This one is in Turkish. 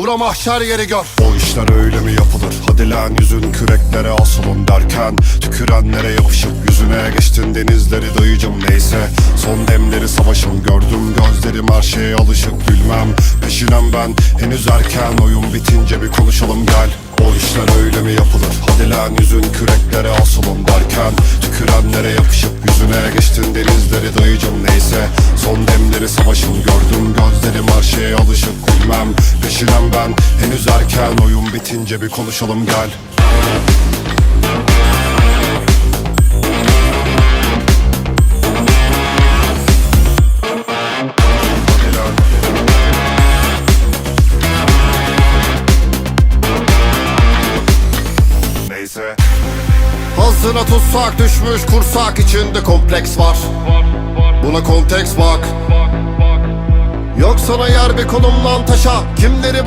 Bura mahşer yeri gör. O işler öyle mi yapılır? Hadi lan yüzün küreklere asılın derken Tükürenlere yapışıp yüzüne geçtin denizleri dayıcım neyse. Son demleri savaşım gördüm gözlerim her şeye alışık gülmem. Peşinem ben henüz erken oyun bitince bir konuşalım gel. O işler öyle mi yapılır? Hadi lan yüzün küreklere asılın derken Tükürenlere yapışıp yüzüne geçtin denizleri dayıcım neyse. Son demleri savaşım gördüm alışık gülmem Peşinem ben. Henüz erken oyun bitince bir konuşalım gel. Neyse. Hazına tutsak düşmüş kursak içinde kompleks var. Buna konteks bak Yok sana yer bir kolumdan taşa Kimleri bo-